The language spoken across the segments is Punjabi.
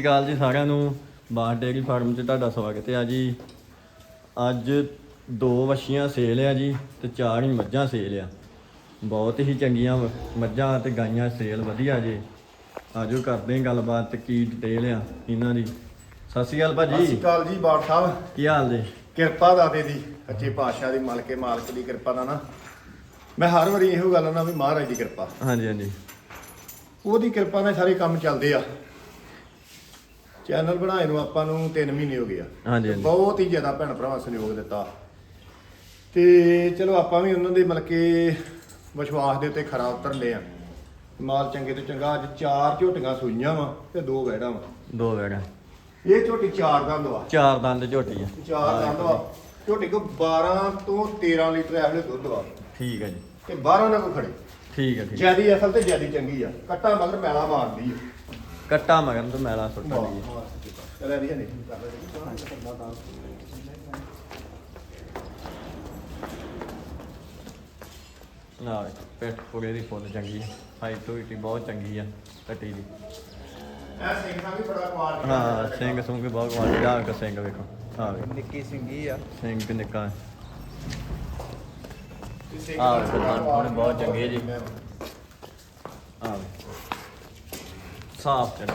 ਸਤਿ ਸ਼੍ਰੀ ਅਕਾਲ ਜੀ ਸਾਰਿਆਂ ਨੂੰ। ਬਾਹ ਡੇਅਰੀ ਫਾਰਮ 'ਚ ਤੁਹਾਡਾ ਸਵਾਗਤ ਹੈ ਜੀ। ਅੱਜ ਦੋ ਵਛੀਆਂ ਸੇਲ ਆ ਜੀ ਤੇ ਚਾਰ ਹੀ ਮੱਝਾਂ ਸੇਲ ਆ। ਬਹੁਤ ਹੀ ਚੰਗੀਆਂ ਮੱਝਾਂ ਤੇ ਗਾਈਆਂ ਸੇਲ ਵਧੀਆ ਜੀ। ਆਜੋ ਕਰਦੇ ਹਾਂ ਗੱਲਬਾਤ ਕੀ ਡਿਟੇਲ ਆ ਇਹਨਾਂ ਦੀ। ਸਤਿ ਸ਼੍ਰੀ ਅਕਾਲ ਸਤਿ ਸ਼੍ਰੀ ਭਾਜੀ ਅਕਾਲ ਜੀ ਬਾੜ ਸਾਹਿਬ। ਕੀ ਹਾਲ ਜੀ? ਕਿਰਪਾ ਦਾਤੇ ਦੀ ਸੱਚੇ ਪਾਤਸ਼ਾਹ ਦੀ ਮਾਲਕੇ ਮਾਲਕ ਦੀ ਕਿਰਪਾ ਦਾ ਨਾ। ਮੈਂ ਹਰ ਵਾਰੀ ਇਹੋ ਗੱਲ ਨਾ ਵੀ ਮਹਾਰਾਜ ਦੀ ਕਿਰਪਾ। ਹਾਂਜੀ ਹਾਂਜੀ। ਉਹਦੀ ਕਿਰਪਾ ਨਾਲ ਸਾਰੇ ਕੰਮ ਚੱਲਦੇ ਆ। ਚੈਨਲ ਬਣਾਏ ਨੂੰ ਆਪਾਂ ਨੂੰ 3 ਮਹੀਨੇ ਹੋ ਗਏ ਆ। ਹਾਂਜੀ ਹਾਂਜੀ। ਬਹੁਤ ਹੀ ਜ਼ਿਆਦਾ ਭੈਣ ਭਰਾਵਾਂ ਸਹਿਯੋਗ ਦਿੱਤਾ। ਤੇ ਚਲੋ ਆਪਾਂ ਵੀ ਉਹਨਾਂ ਦੇ ਮਤਲਬ ਕਿ ਵਿਸ਼ਵਾਸ ਦੇ ਉੱਤੇ ਖਰਾ ਉਤਰਲੇ ਆ। ਮਾਲ ਚੰਗੇ ਤੋਂ ਚੰਗਾ ਅੱਜ ਚਾਰ ਝੋਟੀਆਂ ਸੂਈਆਂ ਵਾ ਤੇ ਦੋ ਵੈੜਾਂ ਵਾ। ਦੋ ਵੈਗਾ ਇਹ ਝੋਟੀ ਚਾਰ ਦੰਦ ਵਾ। ਚਾਰ ਦੰਦ ਝੋਟੀ ਆ। ਚਾਰ ਦੰਦ ਵਾ। ਝੋਟੀ ਕੋ 12 ਤੋਂ 13 ਲੀਟਰ ਇਹ ਵੇਲੇ ਦੁੱਧ ਵਾ। ਠੀਕ ਹੈ ਜੀ। ਤੇ 12 ਨਾਲ ਕੋ ਖੜੇ। ਠੀਕ ਹੈ ਠੀਕ ਜਿਆਦੀ ਅਸਲ ਤੇ ਜਿਆਦੀ ਚੰਗੀ ਆ। ਕੱਟਾ ਮਗਰ ਮੈਲਾ ਮਾਰਦੀ ਆ। ਕੱਟਾ ਮਗਰ ਤੋਂ ਮੈਲਾ ਸੁੱਟਾ ਦੀ ਚਲੇ ਦੀ ਨਹੀਂ ਕਰ ਲੈ ਨਾ ਪੇਟ ਪੂਰੇ ਦੀ ਫੁੱਲ ਚੰਗੀ ਆ। ਹਾਈਟ ਤੋਂ ਵੀ ਬਹੁਤ ਚੰਗੀ ਆ ਕੱਟੀ ਦੀ। ਇਹ ਸਿੰਘ ਦਾ ਵੀ ਬੜਾ ਕੁਆਲਿਟੀ ਹਾਂ ਸਿੰਘ ਸੁੰਗ ਬਹੁਤ ਕੁਆਲਿਟੀ ਦਾ ਇੱਕ ਸਿੰਘ ਵੇਖੋ। ਹਾਂ ਵੇਖੋ ਨਿੱਕੀ ਸਿੰਗੀ ਆ। ਸਿੰਘ ਨਿੱਕਾ ਹੈ। ਥਣ ਥੁਣ ਬਹੁਤ ਚੰਗੇ ਜੀ। ਹਾਂ ਸਾਫ਼ ਚੱਲ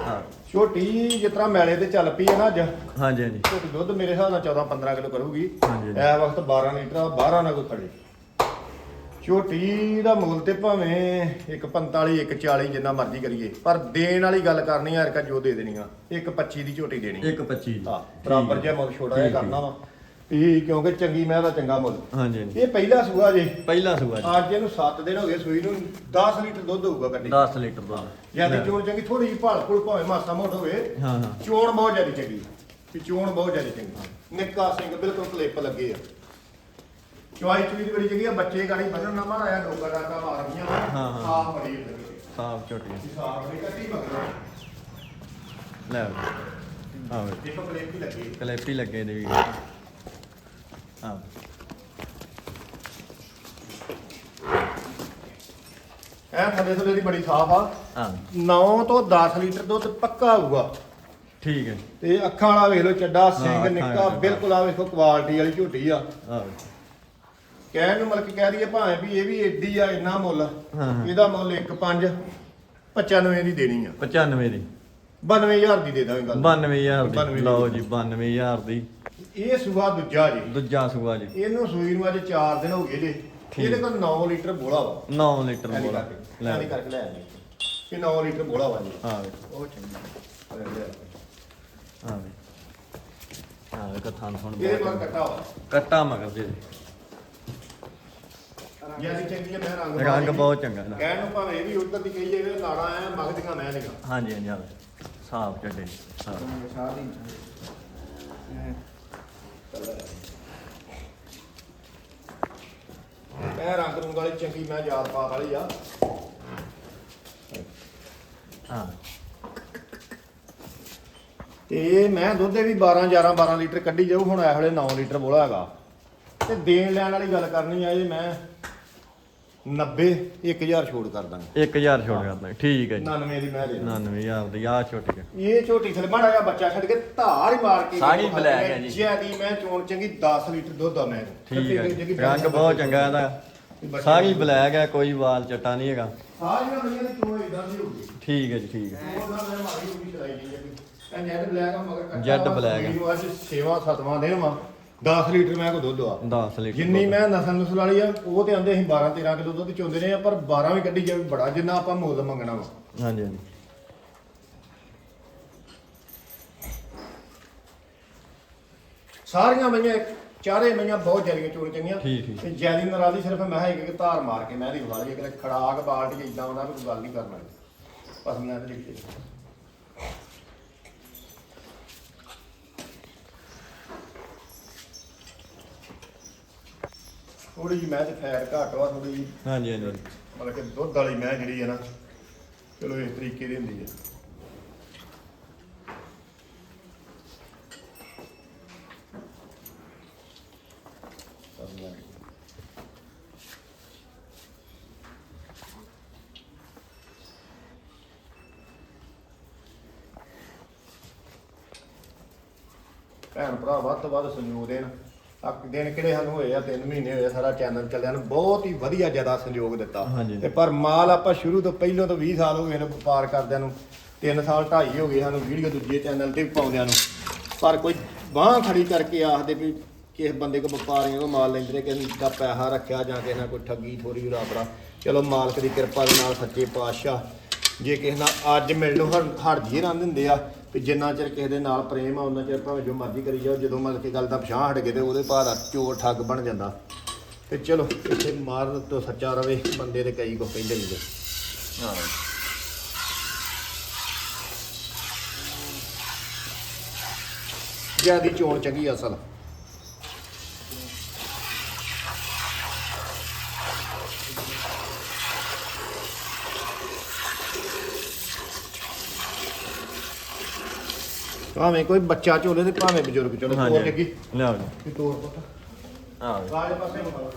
ਹਾਂ ਛੋਟੀ ਜਿਸ ਤਰ੍ਹਾਂ ਮੈਲੇ ਤੇ ਚੱਲ ਪਈ ਹੈ ਨਾ ਅੱਜ ਹਾਂਜੀ ਹਾਂਜੀ। ਛੋਟੀ ਦੁੱਧ ਮੇਰੇ ਹਿਸਾਬ ਨਾਲ 14 15 ਕਿਲੋ ਕਰੂਗੀ। ਹਾਂਜੀ। ਇਹ ਵਕਤ 12 ਲੀਟਰ ਆ, 12 ਨਾਲ ਕੋਈ ਖੜੇ। ਛੋਟੀ ਦਾ ਮੁੱਲ ਤੇ ਭਾਵੇਂ ਇੱਕ 45 ਇੱਕ 40 ਜਿੰਨਾ ਮਰਜ਼ੀ ਕਰੀਏ ਪਰ ਦੇਣ ਵਾਲੀ ਗੱਲ ਕਰਨੀ ਆ ਰਕਾ ਜੋ ਦੇ ਦੇਣੀ ਆ। ਇੱਕ 25 ਦੀ ਝੋਟੀ ਦੇਣੀ। ਇੱਕ 25 ਹਾਂ ਬਰਾਬਰ ਜਿਹਾ ਮੁੱਲ ਛੋੜਾ ਜਿਹਾ ਕਰਨਾ ਵਾ। ਇਹ ਕਿਉਂਕਿ ਚੰਗੀ ਮੈਂ ਦਾ ਚੰਗਾ ਮੁੱਲ। ਹਾਂਜੀ ਹਾਂਜੀ। ਇਹ ਪਹਿਲਾ ਸੂਆ ਜੇ। ਪਹਿਲਾ ਸੂਆ ਜੀ। ਅੱਜ ਇਹਨੂੰ 7 ਦਿਨ ਹੋ ਗਏ ਸੂਈ ਨੂੰ। 10 ਲੀਟਰ ਦੁੱਧ ਹੋਊਗਾ ਕੱਢੀ 10 ਲੀਟਰ ਦਾ ਜ਼ਿਆਦਾ ਚੋਣ ਚੰਗੀ ਥੋੜੀ ਜਿਹੀ ਭਾਲ ਭੁਲ ਭਾਵੇਂ ਮਾਸਾ ਮੋਟ ਹੋਵੇ। ਹਾਂ ਹਾਂ। ਚੋਣ ਬਹੁਤ ਜ਼ਿਆਦਾ ਚੰਗੀ। ਵੀ ਚੋਣ ਬਹੁਤ ਜ਼ਿਆਦਾ ਚੰਗੀ। ਨਿੱਕਾ ਸਿੰਘ ਬਿਲਕੁਲ ਕਲਿੱਪ ਲੱਗੇ ਆ। ਚੁਆਈ ਚੁਈ ਦੀ ਬੜੀ ਚੰਗੀ ਆ। ਬੱਚੇ ਗਾੜੀ ਬੰਨਣ ਨਾ ਮਾਰ ਆਇਆ ਡੋਗਾ ਡਾਕਾ ਮਾਰ ਗਈਆਂ ਹਾਂ, ਹਾਂ। ਸਾਫ਼ ਬੜੀ ਲੱਗੀ ਸਾਫ਼ ਝੋਟੀ ਸਾਫ਼ ਬੜੀ ਕੱਟੀ ਮਗਰ। ਲੈ। ਹਾਂ ਵੇ ਦੇਖੋ ਕਲਿੱਪ ਲੱਗੀ। ਕਲੇਪੀ ਲੱਗੇ ਦੇ ਵੀ। ਹਾਂ। ਐ ਥੱਲੇ ਥੱਲੇ ਦੀ ਬੜੀ ਸਾਫ਼ ਆ। ਹਾਂ। 9 ਤੋਂ 10 ਲੀਟਰ ਦੁੱਧ ਪੱਕਾ ਆਊਗਾ। ਠੀਕ ਹੈ। ਤੇ ਅੱਖਾਂ ਵਾਲਾ ਵੇਖ ਲਓ ਚੱਡਾ ਅੱਖਾਂ ਸਿੰਘ ਨਿੱਕਾ ਵਾਲਾ। ਬਿਲਕੁਲ ਆ ਵੇਖੋ ਕੁਆਲਿਟੀ ਵਾਲੀ ਝੋਟੀ ਆ। ਕਹਿਣ ਨੂੰ ਮਤਲਬ ਕਿ ਕਹਿ ਦਈਏ ਭਾਵੇਂ ਵੀ ਇਹ ਵੀ ਏਡੀ ਆ ਇੰਨਾ ਮੁੱਲ ਹਾਂ, ਹਾਂ। ਇਹਦਾ ਮੁੱਲ 1.5 95 ਦੀ ਦੇਣੀ ਆ। 95 ਦੀ। 92000 ਦੀ ਦੇ ਦਾਂਗੇ ਗੱਲ। 92000 92 ਦੀ। ਦੀ। ਲਓ ਜੀ 92000 ਦੀ। ਇਹ ਸੂਆ ਦੂਜਾ ਜੀ। ਦੂਜਾ ਸੂਆ ਜੀ। ਇਹਨੂੰ ਸੂਈ ਨੂੰ ਅੱਜ 4 ਦਿਨ ਹੋ ਗਏ ਜੇ। ਠੀਕ। ਇਹਦੇ ਕੋਲ 9 ਲੀਟਰ ਬੋਲਾ ਵਾ। 9 ਲੀਟਰ ਐਨੀ ਬੋਲਾ। ਕਰਕੇ ਲੈ ਐਨੀ ਕਰਕੇ ਲੈ ਆਏ ਇਹ 9 ਲੀਟਰ ਬੋਲਾ ਵਾ ਜੀ। ਹਾਂ ਉਹ ਚੰਗਾ। ਹਾਂ ਕੱਟਾ ਵਾ। ਕੱਟਾ ਮਗਰ ਜੀ ਚੰਗੀ ਮੈਂ ਰੰਗ ਰੰਗ। ਬਹੁਤ ਚੰਗਾ। ਇਹਦਾ। ਕਹਿਣ ਨੂੰ ਭਾਵੇਂ ਇਹ ਵੀ ਉਧਰ ਦੀ ਕਹੀ ਜਾਵੇ ਲਾੜਾ ਆਇਆ ਮਗਦੀਆਂ ਮੈਂ ਨਹੀਂ ਹਾਂਜੀ ਹਾਂਜੀ ਹਾਂ ਸਾਫ਼ ਚੱਡੇ ਹਾਂ। ਸਾਰੀ ਮੈਂ ਰੰਗ ਰੂੰਗ ਵਾਲੀ ਚੰਗੀ ਮੈਂ ਯਾਦ ਪਾ ਵਾਲੀ ਆ। ਹਾਂ। ਤੇ ਮੈਂ ਦੁੱਧ ਦੇ ਵੀ 12 11 12 ਲੀਟਰ ਕੱਢੀ ਜਾਊ ਹੁਣ ਇਹ ਵੇਲੇ 9 ਲੀਟਰ ਬੋਲਾ ਹੈਗਾ। ਤੇ ਦੇਣ ਲੈਣ ਵਾਲੀ ਗੱਲ ਕਰਨੀ ਆ ਇਹ ਮੈਂ। 90 1000 ਛੋੜ ਕਰ ਦਾਂਗਾ। 1000 ਛੋੜ ਕਰਦਾ ਠੀਕ ਹੈ ਜੀ। 99 ਦੀ ਮੈਂ ਦੇ ਦਾਂ 99000 ਦੀ ਆ ਛੋਟੀ ਹੈ। ਇਹ ਝੋਟੀ ਥਲੇ ਮਾੜਾ ਜਿਹਾ ਬੱਚਾ ਛੱਡ ਕੇ ਧਾਰ ਹੀ ਮਾਰ ਕੇ ਸਾਰੀ ਬਲੈਕ ਹੈ ਜੀ। ਜਿਆਦੀ ਮੈਂ ਚੋਣ ਚੰਗੀ 10 ਲੀਟਰ ਦੁੱਧ ਆ ਮੈਂ। ਠੀਕ ਹੈ ਜੀ। ਰੰਗ ਬਹੁਤ ਚੰਗਾ ਇਹਦਾ। ਸਾਰੀ ਬਲੈਕ ਹੈ ਕੋਈ ਵਾਲ ਚਟਾ ਨਹੀਂ ਹੈਗਾ। ਸਾਰੀਆਂ ਬੜੀਆਂ ਦੀ ਚੋਣ ਇਦਾਂ ਦੀ ਹੋਊਗੀ ਠੀਕ ਹੈ ਜੀ ਠੀਕ ਹੈ। ਉਹ ਨਾਲ ਮਾਰੀ ਹੋਈ ਚਲਾਈ ਗਈ ਹੈ ਜੈਡ ਬਲੈਕ ਆ ਮਗਰ ਕੱਟਾ ਜੈਡ ਵਾ, ਆ। ਮੈਨੂੰ ਅੱਜ 6ਵਾਂ 7ਵਾਂ ਦਿਨ ਵਾ। 10 ਲੀਟਰ ਮੈਂ ਕੋ ਦੁੱਧ ਆ। 10 ਲੀਟਰ ਜਿੰਨੀ ਮੈਂ ਨਸਲ ਨਸਲ ਵਾਲੀ ਆ ਉਹ ਤੇ ਆਂਦੇ ਅਸੀਂ 12 13 ਕਿਲੋ ਦੁੱਧ ਚੋਂਦੇ ਨੇ ਆ ਪਰ 12 ਵੀ ਕੱਢੀ ਜਾਵੇ ਬੜਾ ਜਿੰਨਾ ਆਪਾਂ ਮੁੱਲ ਮੰਗਣਾ ਵਾ। ਹਾਂਜੀ ਹਾਂਜੀ। ਸਾਰੀਆਂ ਮਈਆਂ ਚਾਰੇ ਮਈਆਂ ਬਹੁਤ ਜਰੀਆਂ ਚੋਣ ਚੰਗੀਆਂ। ਠੀਕ, ਠੀਕ। ਤੇ ਜੈਦੀ ਨਰਾਲੀ ਸਿਰਫ ਮੈਂ ਇੱਕ ਇੱਕ ਧਾਰ ਮਾਰ ਕੇ ਮੈਂ ਦੀ ਵਾਲੀ ਕਿ ਖੜਾਕ ਬਾਲਟੀ ਇਦਾਂ ਉਹਨਾਂ ਕੋਈ ਗੱਲ ਨਹੀਂ ਕਰਨਾ। ਪਸਮੀਆਂ ਤੇ ਲਿਖੇ ਥੋੜੀ ਜਿਹੀ ਮੈਂ ਤੇ ਫੈਟ ਘੱਟ ਵਾ ਥੋੜੀ ਜਿਹੀ ਹਾਂਜੀ ਹਾਂਜੀ। ਮਤਲਬ ਕਿ ਦੁੱਧ ਵਾਲੀ ਮੈਂ ਜਿਹੜੀ ਹੈ ਨਾ ਚਲੋ ਇਸ ਤਰੀਕੇ ਦੀ ਹੁੰਦੀ ਹੈ ਭੈਣ ਭਰਾ ਵੱਧ ਤੋਂ ਵੱਧ ਸੰਯੋਗ ਦੇਣ। ਆ ਦਿਨ ਕਿਹੜੇ ਸਾਨੂੰ ਹੋਏ ਆ? 3 ਮਹੀਨੇ ਹੋਏ ਆ ਸਾਰਾ ਚੈਨਲ ਚੱਲਿਆ ਨੂੰ। ਬਹੁਤ ਹੀ ਵਧੀਆ ਜ਼ਿਆਦਾ ਸੰਯੋਗ ਦਿੱਤਾ। ਹਾਂਜੀ। ਤੇ ਪਰ ਮਾਲ ਆਪਾਂ ਸ਼ੁਰੂ ਤੋਂ ਪਹਿਲਾਂ ਤੋਂ 20 ਸਾਲ ਹੋ ਗਏ ਨੇ ਵਪਾਰ ਕਰਦਿਆਂ ਨੂੰ। 3 ਸਾਲ 2.5 ਹੋ ਗਏ ਸਾਨੂੰ ਵੀਡੀਓ ਦੂਜੇ ਚੈਨਲ ਤੇ ਵੀ ਪਾਉਂਦਿਆਂ ਨੂੰ। ਪਰ ਕੋਈ ਬਾਹ ਖੜੀ ਕਰਕੇ ਆਖਦੇ ਵੀ ਕਿਸੇ ਬੰਦੇ ਕੋ ਵਪਾਰੀਆਂ ਕੋ ਮਾਲ ਲੈਂਦੇ ਨੇ ਕਿਸੇ ਦਾ ਪੈਸਾ ਰੱਖਿਆ ਜਾਂ ਕਿਸੇ ਨਾਲ ਕੋਈ ਠੱਗੀ ਥੋੜੀ ਰਾਬਰਾ ਚਲੋ ਮਾਲਕ ਦੀ ਕਿਰਪਾ ਦੇ ਨਾਲ ਸੱਚੇ ਪਾਤਸ਼ਾਹ ਜੇ ਕਿਸੇ ਨਾਲ ਅੱਜ ਮਿਲ ਲਓ ਹਰ ਹਰ ਜੀ ਰਾਂ ਦਿੰਦੇ ਆ ਵੀ ਜਿੰਨਾ ਚਿਰ ਕਿਸੇ ਦੇ ਨਾਲ ਪ੍ਰੇਮ ਆ ਉਹਨਾਂ ਚਿਰ ਭਾਵੇਂ ਜੋ ਮਰਜ਼ੀ ਕਰੀ ਜਾਓ, ਜਦੋਂ ਮਤਲਬ ਕਿ ਗੱਲ ਦਾ ਪਛਾਣ ਹਟ ਗਏ ਤੇ ਉਹਦੇ ਬਾਅਦ ਆ ਚੋਰ ਠੱਗ ਬਣ ਜਾਂਦਾ। ਤੇ ਚਲੋ, ਇੱਥੇ ਮਾਰਨ ਤੋਂ ਸੱਚਾ ਰਵੇ, ਬੰਦੇ ਦੇ ਕਈ ਕੋ ਕਹਿੰਦੇ ਨਹੀਂ ਹਾਂ ਜਿਆਦੀ ਚੋਣ ਚੰਗੀ ਅਸਲ। ਭਾਵੇਂ ਕੋਈ ਬੱਚਾ ਝੋਲੇ ਤੇ ਭਾਵੇਂ ਬਜ਼ੁਰਗ ਤੋੜ ਹਾਂਜੀ ਲੱਗੀ? ਲਿਆਓ ਜੀ। ਕਿ ਤੋੜ ਪੁੱਤ। ਹਾਂ ਗਾੜੇ ਪਾਸੇ ਮੁਕਾ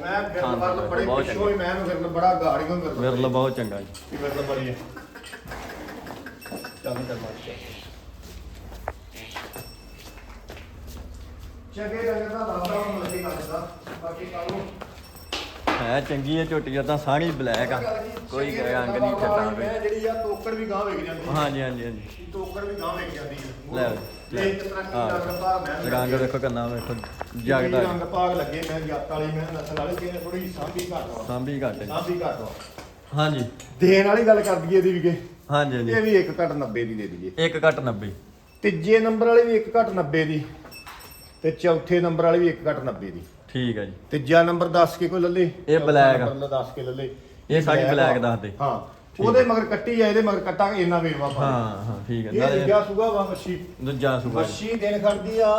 ਮੈਂ ਫਿਰ ਹਾਂ, ਬਾਅਦ ਬੜੇ ਬਹੁਤ ਪਿੱਛੋਂ ਹੀ ਮੈਂ ਫਿਰ ਬੜਾ ਗਾੜੀਆਂ ਫਿਰ ਵਿਰਲਾ ਬਹੁਤ ਚੰਗਾ ਜੀ। ਕੀ ਫਿਰ ਬੜੀ ਹੈ। ਚੱਲ ਚੱਲ ਮਾਰ ਚੰਗੇ ਰੰਗ ਦਾ ਲਾਦਾ ਉਹ ਲੱਗੀ ਲੱਗਦਾ ਬਾਕੀ ਕਾਲੂ ਹੈ ਚੰਗੀ ਹੈ ਝੋਟੀ ਤਾਂ ਸਾਰੀ ਬਲੈਕ ਆ। ਕੋਈ ਰੰਗ ਨਹੀਂ ਕੋਈ। ਮੈਂ ਜਿਹੜੀ ਆ ਤੋਕੜ ਵੀ ਗਾਂ ਵੇਖ ਜਾਂਦੀ ਹੈ। ਹਾਂਜੀ ਹਾਂਜੀ ਹਾਂਜੀ। ਤੋਕੜ ਵੀ ਗਾਂ ਵੇਖ ਜਾਂਦੀ ਹੈ। ਲੈ ਲੈ। ਇੱਕ ਤਰ੍ਹਾਂ ਦੀ ਰੰਗ ਭਾਗ ਮੈਂ ਰੰਗ ਦੇਖੋ ਕੰਨਾ ਵੇਖੋ ਜਗਦਾ ਰੰਗ ਭਾਗ ਲੱਗੇ ਮੈਂ ਜੱਟ ਵਾਲੀ ਮੈਂ ਨਸਲ ਵਾਲੀ ਕਿਹਨੇ ਥੋੜੀ ਸਾਂਭੀ ਘੱਟ ਵਾ। ਸਾਂਭੀ ਘੱਟ। ਹੈ। ਸਾਂਭੀ ਘੱਟ ਵਾ। ਹਾਂਜੀ। ਦੇਣ ਵਾਲੀ ਗੱਲ ਕਰ ਦਈਏ ਦੀ ਵੀ ਕਿ। ਹਾਂਜੀ ਹਾਂਜੀ। ਇਹ ਵੀ 1 ਘੱਟ 90 ਦੀ ਦੇ ਦਈਏ। 1 ਘੱਟ 90 ਤੀਜੇ ਨੰਬਰ ਵਾਲੀ ਵੀ 1 ਘੱਟ 90 ਦੀ। ਤੇ ਚੌਥੇ ਨੰਬਰ ਵਾਲੀ ਵੀ 1 ਘੱਟ 90 ਦੀ। ਠੀਕ ਹੈ ਜੀ। ਤੀਜਾ ਨੰਬਰ 10 ਕੇ ਕੋਈ ਲੱਲੇ? ਇਹ black ਆ। 10 ਕੇ ਲੱਲੇ। ਇਹ ਸਾਡੀ black ਆ। ਦੱਸ ਦੇ। ਹਾਂ ਉਹਦੇ ਮਗਰ ਕੱਟੀ ਆ ਇਹਦੇ ਮਗਰ ਕੱਟਾ ਇੰਨਾ ਵੇਰਵਾ ਪਾ ਹਾਂ ਹਾਂ ਠੀਕ ਹੈ ਇਹ ਨਾਲੇ ਲਿਖਿਆ ਸੁਗਾ ਵਾ ਮੱਛੀ। ਦੂਜਾ ਸੁਭਾ ਮੱਛੀ ਦਿਨ ਖੜਦੀ ਆ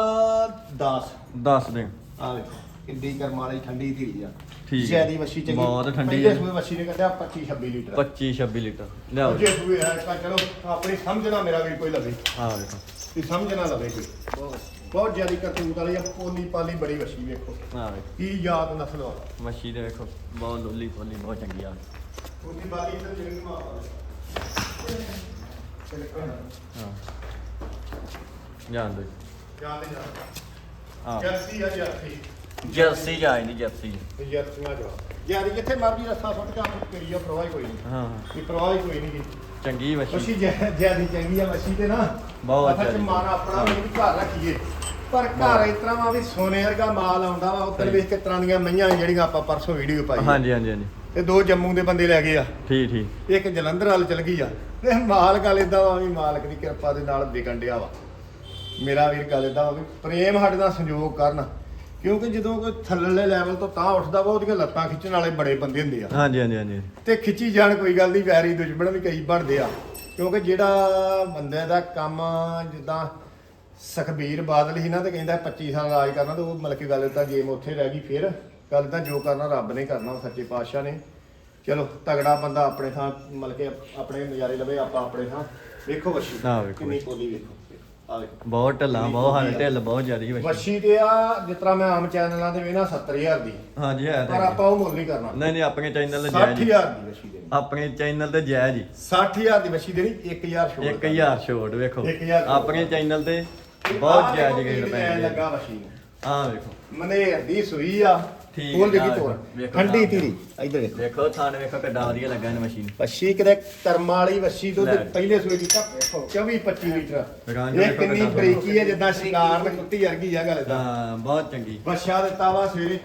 10 ਦੱਸ ਦੇ ਆ ਵੇਖੋ ਕਿੱਡੀ ਕਰਮ ਵਾਲੀ ਠੰਡੀ ਧੀਰੀ ਆ। ਠੀਕ ਹੈ। ਜ਼ਿਆਦੀ ਮੱਛੀ ਚੰਗੀ। ਬਹੁਤ ਠੰਡੀ ਪਹਿਲੇ ਹੈ। ਸੂਏ ਮੱਛੀ ਨੇ ਕੱਢਿਆ 25 26 ਲੀਟਰ। 25 26 ਲੀਟਰ। ਲਿਆਓ ਜੀ। ਜੇ ਸੂਏ ਹੈ ਤਾਂ ਚਲੋ ਆਪਣੀ ਸਮਝਣਾ ਮੇਰਾ ਵੀ ਕੋਈ ਲਵੇ ਆ ਵੇਖੋ। ਵੀ ਸਮਝ ਨਾ ਲਵੇ ਕੋਈ। ਬਹੁਤ ਜ਼ਿਆਦੀ ਕਰਤੂਤ ਵਾਲੀ ਆ ਪੋਲੀ ਪਾਲੀ ਬੜੀ ਮੱਛੀ ਵੇਖੋ। ਆ ਵੇਖੋ। ਕੀ ਯਾਦ ਨਸਲ ਆ। ਮੱਛੀ ਦੇ ਵੇਖੋ ਬਹੁਤ ਲੋਲੀ ਪੋਲੀ ਬਹੁਤ ਚੰਗੀ ਆ ਪੋਲੀ ਪਾਲੀ ਤੇ ਜਿਹੜੀ ਮਾਰ ਹਾਂ। ਜਾਣ ਦੋ। ਯਾਦ ਨਹੀਂ ਆ ਜਰਸੀ ਆ ਜਰਸੀ। ਜਰਸੀ ਜਾਈ ਨਹੀਂ ਜਰਸੀ। ਜਰਸੀਆਂ ਜੋ ਜਿਆਦੀ ਜਿੱਥੇ ਮਰਜ਼ੀ ਰਸਾ ਸੁੱਟ ਕੇ ਆਪ ਕਰੀ ਆ ਪ੍ਰਵਾਹ ਕੋਈ ਨਹੀਂ ਹਾਂ। ਵੀ ਪ੍ਰਵਾਹ ਕੋਈ ਨਹੀਂ ਚੰਗੀ ਮੱਛੀ। ਮੱਛੀ ਜਿਆਦੀ ਚੰਗੀ ਆ ਮੱਛੀ ਤੇ ਨਾ। ਬਹੁਤ ਚ ਜ਼ਿਆਦੀ। ਮਾਨ ਆਪਣਾ ਵੀ ਘਰ ਰੱਖੀਏ। ਪਰ ਘਰ ਇਸ ਤਰ੍ਹਾਂ ਵਾ ਵੀ ਸੋਨੇ ਵਰਗਾ ਮਾਲ ਆਉਂਦਾ ਵਾ ਉੱਧਰ ਵੇਖ ਕੇ ਤਰ੍ਹਾਂ ਦੀਆਂ ਮਈਆਂ ਜਿਹੜੀਆਂ ਆਪਾਂ ਪਰਸੋਂ ਵੀਡੀਓ ਪਾਈ। ਹਾਂਜੀ ਹਾਂਜੀ ਹਾਂਜੀ। ਤੇ ਦੋ ਜੰਮੂ ਦੇ ਬੰਦੇ ਲੈ ਗਏ ਆ। ਠੀਕ ਠੀਕ। ਇੱਕ ਜਲੰਧਰ ਵੱਲ ਚਲ ਗਈ ਆ। ਤੇ ਮਾਲ ਗੱਲ ਇਦਾਂ ਵਾ ਵੀ ਮਾਲਕ ਦੀ ਕਿਰਪਾ ਦੇ ਨਾਲ ਵਿਕਣ ਡਿਆ ਵਾ। ਮੇਰਾ ਵੀਰ ਗੱਲ ਇਦਾਂ ਵਾ ਵੀ ਪ੍ਰੇਮ ਸਾਡੇ ਨਾਲ ਸੰਯੋਗ ਕਰਨ। ਕਿਉਂਕਿ ਜਦੋਂ ਕੋਈ ਥੱਲੜੇ ਲੈਵਲ ਤੋਂ ਤਾਂ ਉੱਠਦਾ ਵਾ ਉਹਦੀਆਂ ਲੱਤਾਂ ਖਿੱਚਣ ਵਾਲੇ ਬੜੇ ਬੰਦੇ ਹੁੰਦੇ ਆ। ਹਾਂਜੀ ਹਾਂਜੀ ਹਾਂਜੀ। ਤੇ ਖਿੱਚੀ ਜਾਣ ਕੋਈ ਗੱਲ ਨਹੀਂ ਵੈਰੀ ਦੁਸ਼ਮਣ ਵੀ ਕਈ ਬਣਦੇ ਆ। ਕਿਉਂਕਿ ਜਿਹੜਾ ਬੰਦੇ ਦਾ ਕੰਮ ਜਿੱਦਾਂ ਸੁਖਬੀਰ ਬਾਦਲ ਸੀ ਨਾ ਤੇ ਕਹਿੰਦਾ 25 ਸਾਲ ਰਾਜ ਕਰਨਾ ਤੇ ਉਹ ਮਤਲਬ ਕਿ ਗੱਲ ਤਾਂ ਗੇਮ ਉੱਥੇ ਰਹਿ ਗਈ ਫਿਰ। ਗੱਲ ਤਾਂ ਜੋ ਕਰਨਾ ਰੱਬ ਨੇ ਕਰਨਾ ਸੱਚੇ ਪਾਤਸ਼ਾਹ ਨੇ। ਚਲੋ ਤਗੜਾ ਬੰਦਾ ਆਪਣੇ ਥਾਂ ਮਤਲਬ ਕਿ ਆਪਣੇ ਨਜ਼ਾਰੇ ਲਵੇ ਆਪਾਂ ਆਪਣੇ ਥਾਂ ਵੇਖੋ ਵਸ਼ੀ। ਵੇਖੋ ਕਿੰਨੀ ਆ ਵੇਖੋ। ਬਹੁਤ ਢੱਲਾ ਬਹੁਤ ਹਾਲ ਢਿੱਲ ਬਹੁਤ ਜ਼ਿਆਦੀ ਮੱਛੀ ਵਸ਼ੀ ਤੇ ਆ ਜਿਸ ਤਰ੍ਹਾਂ ਮੈਂ ਆਮ ਚੈਨਲਾਂ ਤੇ ਵੇਨਾ 70000 ਦੀ। ਹਾਂਜੀ ਹੈ ਪਰ ਤਾਂ ਆਪਾਂ ਉਹ ਮੁੱਲ ਨਹੀਂ ਕਰਨਾ। ਨਹੀਂ ਨਹੀਂ ਆਪਣੇ ਚੈਨਲ ਤੇ ਜਾਇਜ਼ 60000 ਦੀ ਵਸ਼ੀ ਦੇਣੀ। ਆਪਣੇ ਚੈਨਲ ਤੇ ਜਾਇਜ਼ ਜੀ। 60000 ਦੀ ਵਸ਼ੀ ਦੇਣੀ 1000 ਛੋੜ 1000 ਛੋਟ ਵੇਖੋ। ਛੋਟ। ਆਪਣੇ ਚੈਨਲ ਤੇ ਬਹੁਤ ਜਾਇਜ਼ ਰੇਟ ਪੈਂਦੇ ਲੱਗਾ ਵਸ਼ੀ ਨੂੰ। ਆ ਵੇਖੋ। ਮਨੇਰ ਦੀ ਸੂਈ ਆ। ਠੀਕ ਦੇਖੀ ਆ, ਤੋਰ ਵੇਖੋ ਠੰਡੀ ਨਾਲ। ਧੀਰੀ ਇਧਰ ਵੇਖੋ। ਵੇਖੋ ਥਾਨ ਵੇਖੋ ਕਿੱਡਾ ਵਧੀਆ ਲੱਗਾ ਇਹਨੂੰ ਮਸ਼ੀਨ ਵਸ਼ੀ ਕਿਤੇ ਕਰਮਾਂ ਵਾਲੀ ਵਸ਼ੀ ਤੋਂ ਲੈ। ਪਹਿਲੇ ਸੂਏ ਦੀ ਕੱਪ ਵੇਖੋ 24 25 ਲੀਟਰ। ਰੰਗ ਇਹ ਵੇਖੋ ਕਿੰਨੀ ਕਿੱਡਾ ਬਰੀਕੀ ਹੈ ਜਿੱਦਾਂ ਸ਼ਿਕਾਰ ਤੇ ਕੁੱਤੀ ਵਰਗੀ ਆ ਗੱਲ ਦਾ ਹਾਂ ਬਹੁਤ ਚੰਗੀ। ਵਸ਼ਾ ਦਿੱਤਾ ਵਾ ਸਵੇਰੇ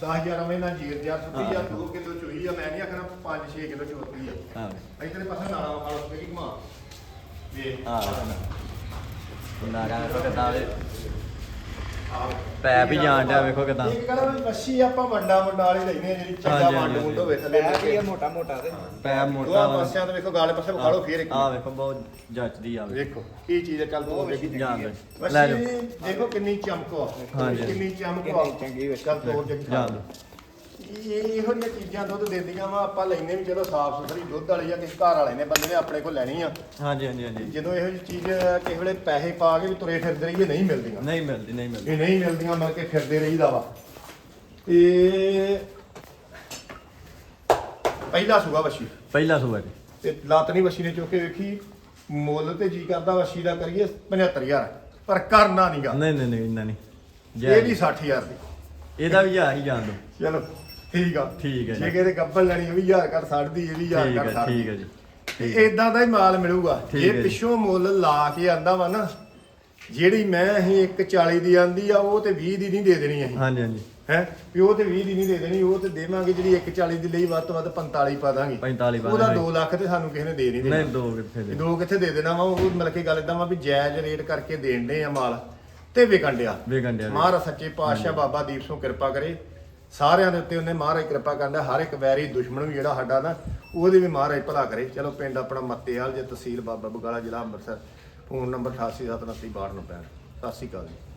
10000 ਮਹੀਨਾ ਜੀਰ ਜਾ ਸੁੱਤੀ ਆ 2 ਕਿਲੋ ਚੋਈ ਆ ਮੈਂ ਨਹੀਂ ਆਖਣਾ 5 6 ਕਿਲੋ ਚੋਤੀ ਆ। ਹਾਂ। ਇਧਰਲੇ ਪਾਸੇ ਨਾਲਾ ਵਾਲਾ ਉਸ ਤੇ ਘੁਮਾ। ਵੇਖ। ਹਾਂ। ਨਾਰਾ ਵੇਖੋ ਕਿੱਦਾਂ ਵੇ। ਪੈ ਵੀ ਜਾਣ ਡਿਆ ਵੇਖੋ ਕਿੱਦਾਂ। ਇੱਕ ਗੱਲ ਵੀ ਵੱਛੀ ਆਪਾਂ ਵੱਡਾ ਮੁੰਡਾ ਵਾਲੀ ਲੈਨੇ ਆ ਜਿਹੜੀ ਚੰਗਾ ਹਾਂਜੀ, ਮੰਡ ਹਾਂਜੀ, ਮੁੰਡ ਹੋਵੇ ਥੱਲੇ ਪੈ ਕੀ ਮੋਟਾ ਮੋਟਾ ਤੇ ਪੈ ਮੋਟਾ ਦੋਹਾਂ। ਪਾਸਿਆਂ ਤੋਂ ਵੇਖੋ ਗਾਲੇ ਪਾਸੇ ਵਿਖਾ ਲਓ ਫੇਰ ਇੱਕ ਆ ਵੇਖੋ ਬਹੁਤ ਜੱਚਦੀ ਆ ਵੇਖੋ। ਵੇਖੋ ਕੀ ਚੀਜ਼ ਹੈ ਚੱਲ ਤੂੰ ਦੇਖੀ ਜਾਣ ਦੇ ਲੈ ਜਾਓ ਦੇਖੋ ਕਿੰਨੀ ਚਮਕ ਆ ਹਾਂਜੀ। ਕਿੰਨੀ ਚਮਕ ਆ ਕਿੰਨੀ ਚੰਗੀ ਵੱਛੀ। ਚੱਲ ਤੋੜ ਦੇ ਜਾਣ ਦਿਓ। ਇਹ ਇਹੋ ਜਿਹੀਆਂ ਚੀਜ਼ਾਂ ਦੁੱਧ ਦਿੰਦੀਆਂ ਵਾ ਆਪਾਂ ਲੈਨੇ ਵੀ ਚਲੋ ਸਾਫ਼ ਸੁਥਰੀ ਦੁੱਧ ਵਾਲੀ ਆ ਕਿਸੇ ਘਰ ਵਾਲੇ ਨੇ ਬੰਦੇ ਨੇ ਆਪਣੇ ਕੋਲ ਲੈਣੀ ਆ। ਹਾਂਜੀ ਹਾਂਜੀ ਹਾਂਜੀ। ਜਦੋਂ ਇਹੋ ਜਿਹੀ ਚੀਜ਼ ਕਿਸੇ ਵੇਲੇ ਪੈਸੇ ਪਾ ਕੇ ਵੀ ਤੁਰੇ ਫਿਰਦੇ ਰਹੀਏ ਨਹੀਂ ਮਿਲਦੀਆਂ। ਨਹੀਂ ਮਿਲਦੀ ਨਹੀਂ ਮਿਲਦੀ। ਇਹ ਨਹੀਂ ਮਿਲਦੀਆਂ ਮਿਲ ਕੇ ਫਿਰਦੇ ਰਹੀਦਾ ਵਾ। ਇਹ ਪਹਿਲਾ ਸੁਗਾ ਵਸ਼ੀ ਪਹਿਲਾ ਸੂਆ ਜੀ। ਤੇ ਲਾਤਨੀ ਵਸ਼ੀ ਨੇ ਚੁੱਕ ਕੇ ਵੇਖੀ ਮੁੱਲ ਤੇ ਜੀ ਕਰਦਾ ਵਸ਼ੀ ਦਾ ਕਰੀਏ 75000 ਪਰ ਕਰਨਾ ਨਹੀਂਗਾ ਨਹੀਂ ਨਹੀਂ ਨਹੀਂ ਇੰਨਾ ਨਹੀਂ। ਇਹ ਵੀ 60000 ਦੀ। ਇਹਦਾ ਵੀ ਹਜ਼ਾਰ ਹੀ ਜਾਣ ਦੋ। ਚਲੋ। ਠੀਕ ਆ। ਠੀਕ ਹੈ ਜੀ। ਕਿਤੇ ਕੱਪਲ ਲੈਣੀ ਉਹ ਵੀ 1000 ਕਰ ਛੱਡਦੀ ਇਹ ਵੀ 1000 ਠੀਕ ਕਰ ਹੈ ਛੱਡਦੀ ਠੀਕ ਹੈ ਜੀ ਤੇ ਇਦਾਂ ਦਾ ਹੀ ਮਾਲ ਮਿਲੂਗਾ। ਠੀਕ ਜੇ ਹੈ ਜੀ। ਪਿੱਛੋਂ ਮੁੱਲ ਲਾ ਕੇ ਆਂਦਾ ਵਾ ਨਾ ਜਿਹੜੀ ਮੈਂ ਅਸੀਂ 140 ਦੀ ਆਂਦੀ ਆ ਉਹ ਤੇ 20 ਦੀ ਨਹੀਂ ਦੇ ਦੇਣੀ ਅਸੀਂ। ਹਾਂਜੀ ਹਾਂਜੀ। ਹੈ? ਵੀ ਉਹ ਤੇ 20 ਦੀ ਨਹੀਂ ਦੇ ਦੇਣੀ ਉਹ ਤੇ ਦੇਵਾਂਗੇ ਜਿਹੜੀ 140 ਦੀ ਲਈ ਵੱਧ ਤੋਂ ਵੱਧ 45 ਪਾ ਦਾਂਗੇ। 45 ਪਾ ਉਹਦਾ ਦਾਂਗੇ। 2 ਲੱਖ ਤੇ ਸਾਨੂੰ ਕਿਸੇ ਨੇ ਦੇ ਨਹੀਂ ਦੇਣਾ। ਨਹੀਂ ਦੋ ਕਿੱਥੇ ਦੇ? ਦੋ ਕਿੱਥੇ ਦੇ ਦੇਣਾ ਵਾ ਉਹ ਮਤਲਬ ਕਿ ਗੱਲ ਇਦਾਂ ਵਾ ਵੀ ਜਾਇਜ਼ ਰੇਟ ਕਰਕੇ ਦੇਣ ਦੇ ਆ ਮਾਲ। ਤੇ ਵਿਕਣ ਡਿਆ। ਵੇਗਣ ਡਿਆ ਮਹਾਰਾਜ ਸੱਚੇ ਪਾਤਸ਼ਾਹ ਬਾਬਾ ਦੀਪ ਸਿੰਘ ਕਿਰਪਾ ਕਰੇ। ਸਾਰਿਆਂ ਦੇ ਉੱਤੇ ਉਹਨੇ ਮਹਾਰਾਜ ਕਿਰਪਾ ਕਰਦਾ ਹਰ ਇੱਕ ਵੈਰੀ ਦੁਸ਼ਮਣ ਵੀ ਜਿਹੜਾ ਸਾਡਾ ਨਾ, ਉਹਦੇ ਵੀ ਮਹਾਰਾਜ ਭਲਾ ਕਰੇ। ਚਲੋ ਪਿੰਡ ਆਪਣਾ ਮੱਤੇਵਾਲ, ਜੇ ਤਹਿਸੀਲ ਬਾਬਾ ਬਗਾਲਾ ਜ਼ਿਲ੍ਹਾ ਅੰਮ੍ਰਿਤਸਰ, ਫੋਨ ਨੰਬਰ 88793292 ਸਤਿ ਸ਼੍ਰੀ ਅਕਾਲ ਜੀ।